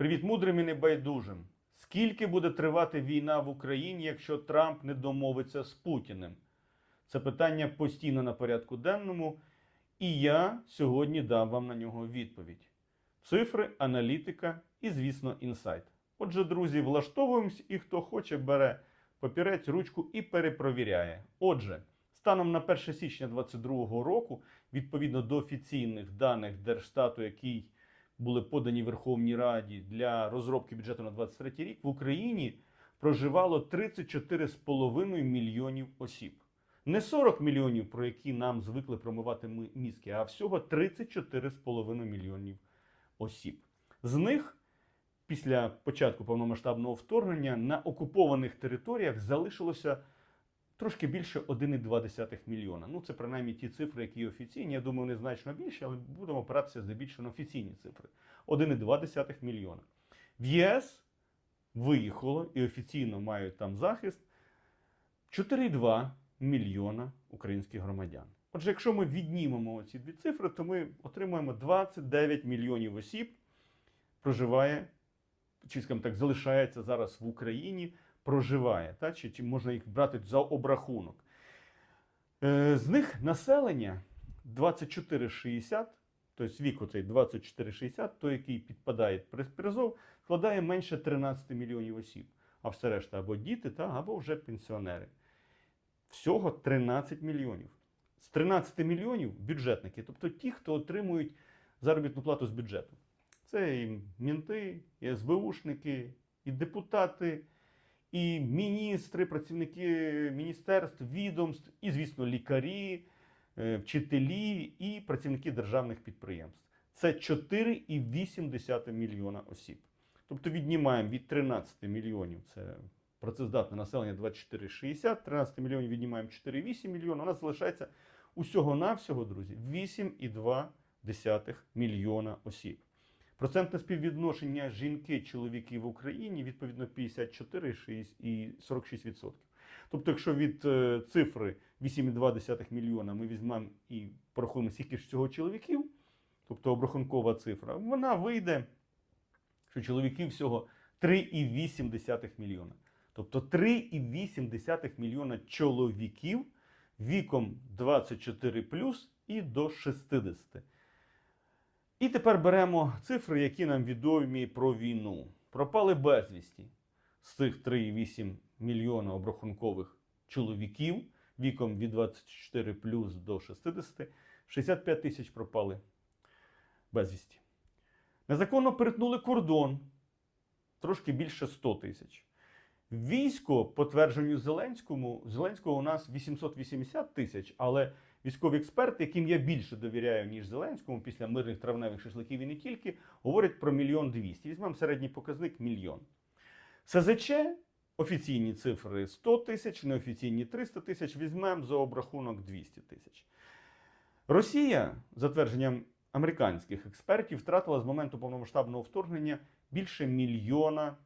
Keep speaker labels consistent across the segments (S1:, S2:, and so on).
S1: Привіт мудрим і небайдужим. Скільки буде тривати війна в Україні, якщо Трамп не домовиться з Путіним? Це питання постійно на порядку денному, і я сьогодні дам вам на нього відповідь. Цифри, аналітика і, звісно, інсайт. Отже, друзі, влаштовуємось, і хто хоче, бере папірець, ручку і перепровіряє. Отже, станом на 1 січня 2022 року, відповідно до офіційних даних Держстату, який були подані Верховній Раді для розробки бюджету на 2023 рік, в Україні проживало 34,5 мільйонів осіб. Не 40 мільйонів, про які нам звикли промивати ми- мізки, а всього 34,5 мільйонів осіб. З них після початку повномасштабного вторгнення на окупованих територіях залишилося трошки більше 1,2 мільйона. Ну, це принаймні ті цифри, які офіційні. Я думаю, вони значно більші, але будемо опиратися здебільшого на офіційні цифри. 1,2 мільйона. В ЄС виїхало і офіційно мають там захист 4,2 мільйона українських громадян. Отже, якщо ми віднімемо ці дві цифри, то ми отримаємо 29 мільйонів осіб, проживає, чи скажімо так, залишається зараз в Україні, проживає, та? Чи, чи можна їх брати за обрахунок. Е, з них населення 24,60, тобто вік оцей 24,60, той, який підпадає під призов, складає менше 13 мільйонів осіб. А все решта або діти, та, або вже пенсіонери. Всього 13 мільйонів. З 13 мільйонів бюджетники, тобто ті, хто отримують заробітну плату з бюджету. Це і мінти, і СБУшники, і депутати, і міністри, працівники міністерств, відомств, і, звісно, лікарі, е, вчителі і працівники державних підприємств. Це 4,8 мільйона осіб. Тобто віднімаємо від 13 мільйонів, це працездатне населення 24,60, 13 мільйонів віднімаємо 4,8 мільйона, у нас залишається усього-навсього, друзі, 8,2 мільйона осіб. Процентне співвідношення жінки-чоловіки в Україні відповідно 54 і 46%. Тобто, якщо від е, цифри 8,2 мільйона ми візьмемо і порахуємо, скільки ж всього чоловіків, тобто обрахункова цифра, вона вийде, що чоловіків всього 3,8 мільйона. Тобто 3,8 мільйона чоловіків віком 24 і до 60. І тепер беремо цифри, які нам відомі про війну. Пропали безвісті з цих 3,8 мільйона обрахункових чоловіків віком від 24 плюс до 60, 65 тисяч пропали безвісті. Незаконно перетнули кордон трошки більше 100 тисяч. Військо, по твердженню Зеленському, Зеленського у нас 880 тисяч, але військові експерти, яким я більше довіряю, ніж Зеленському, після мирних травневих шашликів і не тільки, говорять про мільйон двісті. Візьмемо середній показник мільйон. СЗЧ офіційні цифри 100 тисяч, неофіційні 300 тисяч, візьмемо за обрахунок 200 тисяч. Росія, за твердженням американських експертів, втратила з моменту повномасштабного вторгнення більше мільйона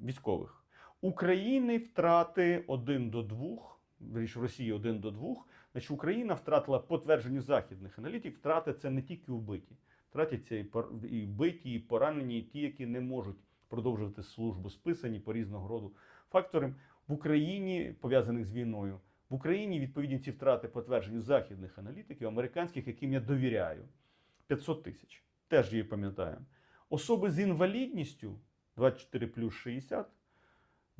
S1: військових. України втрати 1 до 2, вірніше, в Росії 1 до 2. Значить, Україна втратила по твердженню західних аналітик, втрати це не тільки вбиті. Втратяться і і вбиті, і поранені, і ті, які не можуть продовжувати службу, списані по різного роду факторам. В Україні, пов'язаних з війною, в Україні відповідні ці втрати по твердженню західних аналітиків, американських, яким я довіряю, 500 тисяч. Теж її пам'ятаємо. Особи з інвалідністю 24 плюс 60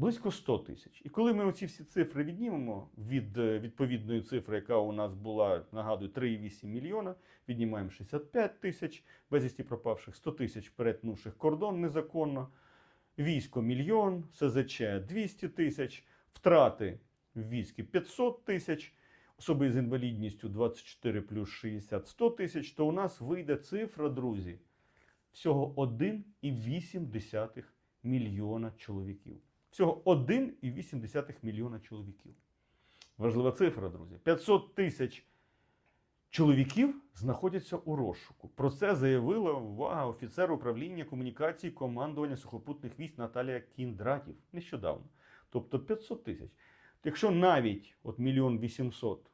S1: близько 100 тисяч. І коли ми оці всі цифри віднімемо від е, відповідної цифри, яка у нас була, нагадую, 3,8 мільйона, віднімаємо 65 тисяч безвісті пропавших, 100 тисяч перетнувших кордон незаконно, військо мільйон, СЗЧ 200 тисяч, втрати в війські 500 тисяч, особи з інвалідністю 24 плюс 60 100 тисяч, то у нас вийде цифра, друзі, всього 1,8 мільйона чоловіків. Всього 1,8 мільйона чоловіків. Важлива цифра, друзі. 500 тисяч чоловіків знаходяться у розшуку. Про це заявила увага офіцер управління комунікації командування сухопутних військ Наталія Кіндратів нещодавно. Тобто 500 тисяч. Якщо навіть от мільйон 800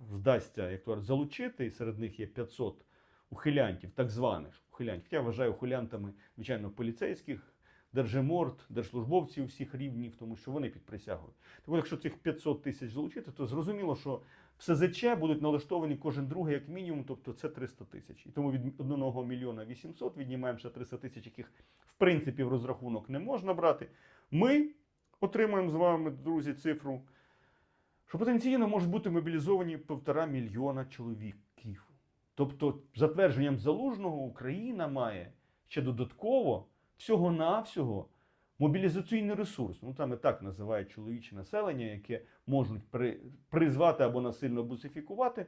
S1: вдасться, як то залучити, серед них є 500 ухилянтів, так званих, ухилянтів. Я вважаю ухилянтами, звичайно, поліцейських, держиморд, держслужбовців всіх рівнів, тому що вони під присягою. Так от, якщо цих 500 тисяч залучити, то зрозуміло, що в СЗЧ будуть налаштовані кожен другий як мінімум, тобто це 300 тисяч. І тому від 1 мільйона 800 віднімаємо ще 300 тисяч, яких в принципі в розрахунок не можна брати. Ми отримаємо з вами, друзі, цифру, що потенційно можуть бути мобілізовані півтора мільйона чоловіків. Тобто, за твердженням залужного, Україна має ще додатково всього-навсього мобілізаційний ресурс. Ну там і так називають чоловіче населення, яке можуть при, призвати або насильно бусифікувати,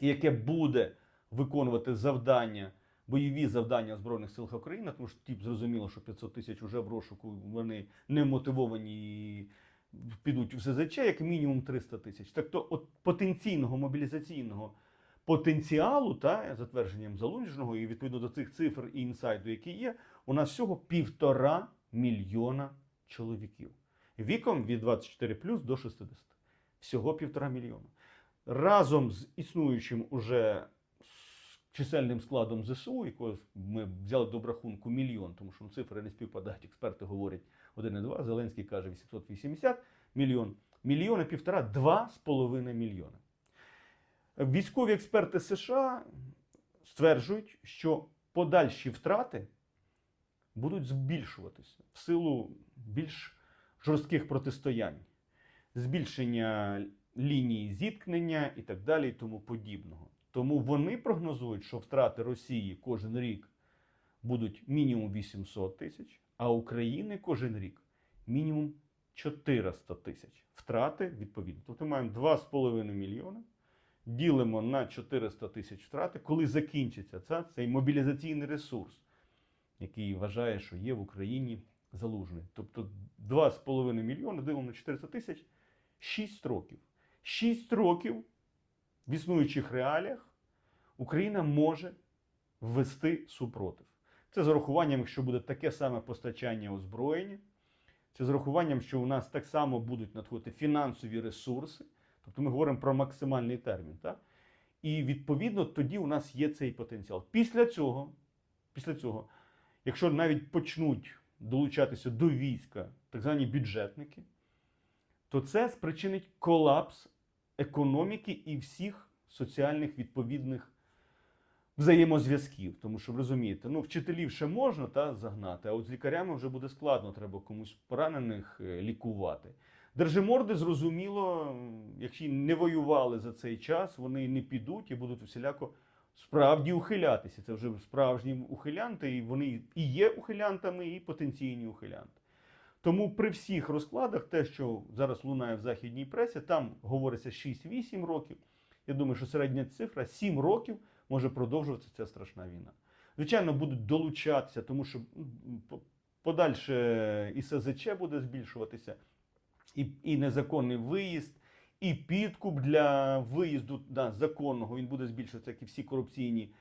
S1: яке буде виконувати завдання, бойові завдання Збройних сил України, тому що тіп зрозуміло, що 500 тисяч вже в розшуку вони не мотивовані і підуть в СЗЧ, як мінімум 300 тисяч. Так то от потенційного мобілізаційного потенціалу, та, за твердженням залужного, і відповідно до цих цифр і інсайду, які є, у нас всього півтора мільйона чоловіків віком від 24 плюс до 60. Всього півтора мільйона. Разом з існуючим уже чисельним складом ЗСУ, якого ми взяли до рахунку мільйон, тому що цифри не співпадають, експерти говорять 1,2, Зеленський каже 880 мільйон. Мільйони півтора, два з половиною мільйони. Військові експерти США стверджують, що подальші втрати будуть збільшуватися в силу більш жорстких протистоянь, збільшення лінії зіткнення і так далі, і тому подібного. Тому вони прогнозують, що втрати Росії кожен рік будуть мінімум 800 тисяч, а України кожен рік мінімум 400 тисяч. Втрати відповідно. Тобто маємо 2,5 мільйони, ділимо на 400 тисяч втрати, коли закінчиться це, цей мобілізаційний ресурс, який вважає, що є в Україні залужний. Тобто 2,5 мільйони ділимо на 400 тисяч 6 років. 6 років в існуючих реаліях Україна може ввести супротив. Це з урахуванням, якщо буде таке саме постачання озброєння, це з урахуванням, що у нас так само будуть надходити фінансові ресурси, тобто ми говоримо про максимальний термін. Так? І відповідно тоді у нас є цей потенціал. Після цього, після цього, якщо навіть почнуть долучатися до війська так звані бюджетники, то це спричинить колапс економіки і всіх соціальних відповідних взаємозв'язків. Тому що ви розумієте, ну вчителів ще можна та, загнати, а от з лікарями вже буде складно, треба комусь поранених е, лікувати. Держиморди, зрозуміло, якщо не воювали за цей час, вони не підуть і будуть усіляко справді ухилятися. Це вже справжні ухилянти, і вони і є ухилянтами, і потенційні ухилянти. Тому при всіх розкладах, те, що зараз лунає в західній пресі, там говориться 6-8 років. Я думаю, що середня цифра 7 років може продовжуватися ця страшна війна. Звичайно, будуть долучатися, тому що подальше і СЗЧ буде збільшуватися, і, і незаконний виїзд, і підкуп для виїзду да, законного він буде збільшуватися, як і всі корупційні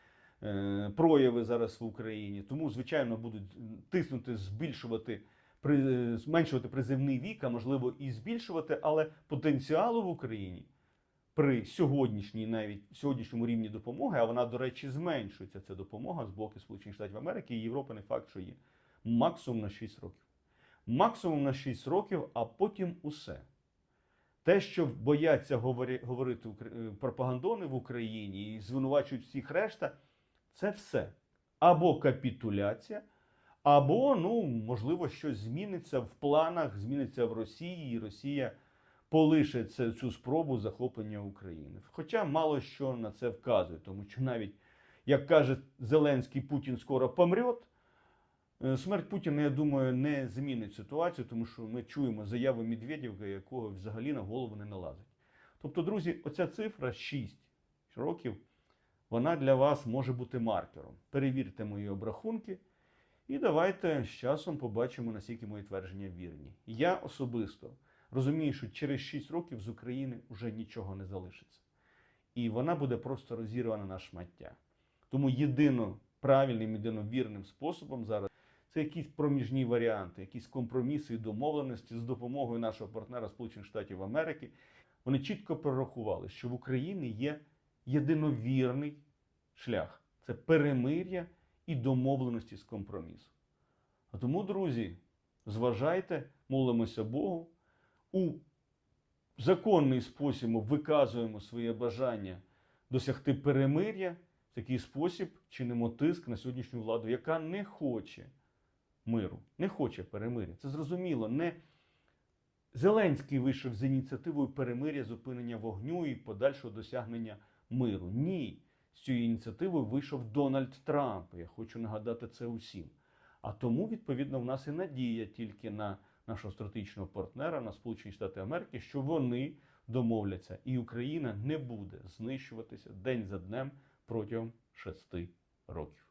S1: е, прояви зараз в Україні. Тому, звичайно, будуть тиснути, збільшувати, при, зменшувати призивний вік, а можливо і збільшувати, але потенціалу в Україні при сьогоднішній навіть сьогоднішньому рівні допомоги, а вона, до речі, зменшується ця допомога з боку Сполучених Штатів Америки і Європи не факт, що є. Максимум на 6 років. Максимум на 6 років, а потім усе. Те, що бояться говори- говорити е, пропагандони в Україні і звинувачують всіх решта, це все. Або капітуляція, або, ну, можливо, щось зміниться в планах, зміниться в Росії, і Росія полишить це- цю спробу захоплення України. Хоча мало що на це вказує, тому що навіть, як каже Зеленський, Путін скоро помрет. Е, Смерть Путіна, я думаю, не змінить ситуацію, тому що ми чуємо заяви Медведєва, якого взагалі на голову не налазить. Тобто, друзі, оця цифра 6 років, вона для вас може бути маркером. Перевірте мої обрахунки, і давайте з часом побачимо, наскільки мої твердження вірні. Я особисто розумію, що через 6 років з України вже нічого не залишиться. І вона буде просто розірвана на шмаття. Тому єдино правильним, єдино способом зараз це якісь проміжні варіанти, якісь компроміси і домовленості з допомогою нашого партнера Сполучених Штатів Америки. Вони чітко прорахували, що в Україні є єдиновірний шлях це перемир'я і домовленості з компромісу. А тому, друзі, зважайте, молимося Богу. У законний спосіб ми виказуємо своє бажання досягти перемир'я. В такий спосіб чинимо тиск на сьогоднішню владу, яка не хоче миру, не хоче перемир'я. Це зрозуміло. Не Зеленський вийшов з ініціативою перемир'я, зупинення вогню і подальшого досягнення миру. Ні. З цією ініціативою вийшов Дональд Трамп. Я хочу нагадати це усім. А тому, відповідно, в нас і надія тільки на нашого стратегічного партнера, на Сполучені Штати Америки, що вони домовляться, і Україна не буде знищуватися день за днем протягом шести років.